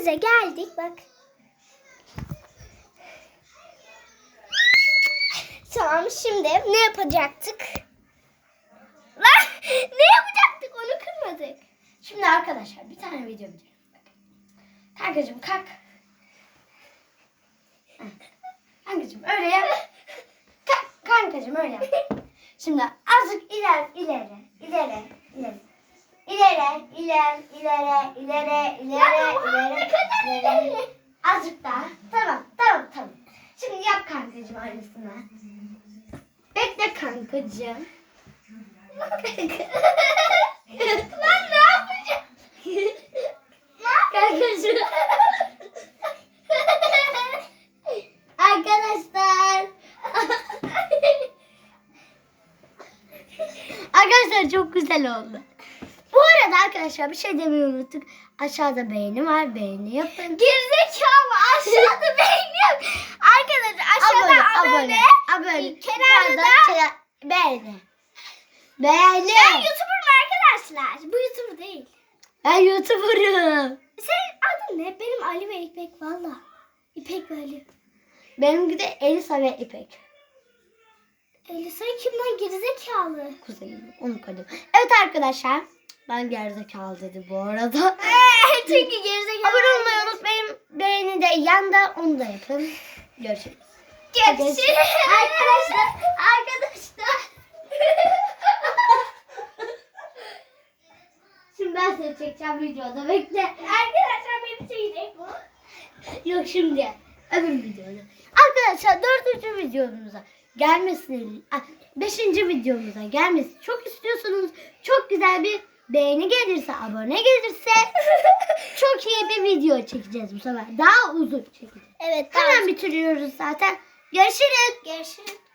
evimize geldik bak. Tamam şimdi ne yapacaktık? Lan ne yapacaktık onu kırmadık. Şimdi arkadaşlar bir tane video bitireyim. Kankacığım kalk. Kankacığım öyle yap. Kalk, kankacığım öyle yap. Şimdi azıcık iler, ileri, ileri, ileri. İleri, ileri, ileri, ileri, ileri, ileri, ileri. Azıcık daha. Tamam, tamam, tamam. Şimdi yap kankacığım aynısını. Bekle kankacığım. Lan ne yapacağım? Kankacığım. Arkadaşlar. Arkadaşlar çok güzel oldu. Bu arada arkadaşlar bir şey demeyi unuttuk. Aşağıda beğeni var. Beğeni yapın. Gerizekalı aşağıda beğeniyorum. Arkadaşlar aşağıda abone. abone. Kenarda da- beğeni. Beğeni. Ben YouTuber mu arkadaşlar? Bu YouTuber değil. Ben YouTuber'ım. Senin adın ne? Benim Ali ve İpek valla. İpek ve Ali. Benimki de Elisa ve İpek. Elisa kim lan gerizekalı? Kuzenim. Onu koydum. Evet arkadaşlar. Ben gerizekalı dedi bu arada. Çünkü gerizekalı. Abone olmayı unutmayın. Beğeni de yanda onu da yapın. Görüşürüz. Görüşürüz. Arkadaşlar. Arkadaşlar. Şimdi ben seni çekeceğim videoda. Bekle. Arkadaşlar beni çekecek bu. Yok şimdi. Öbür videoda. Arkadaşlar dördüncü videomuza gelmesini, beşinci videomuza gelmesi çok istiyorsanız çok güzel bir beğeni gelirse, abone gelirse çok iyi bir video çekeceğiz bu sefer. Daha uzun çekeceğiz. Evet. Hemen bitiriyoruz zaten. Görüşürüz. Görüşürüz.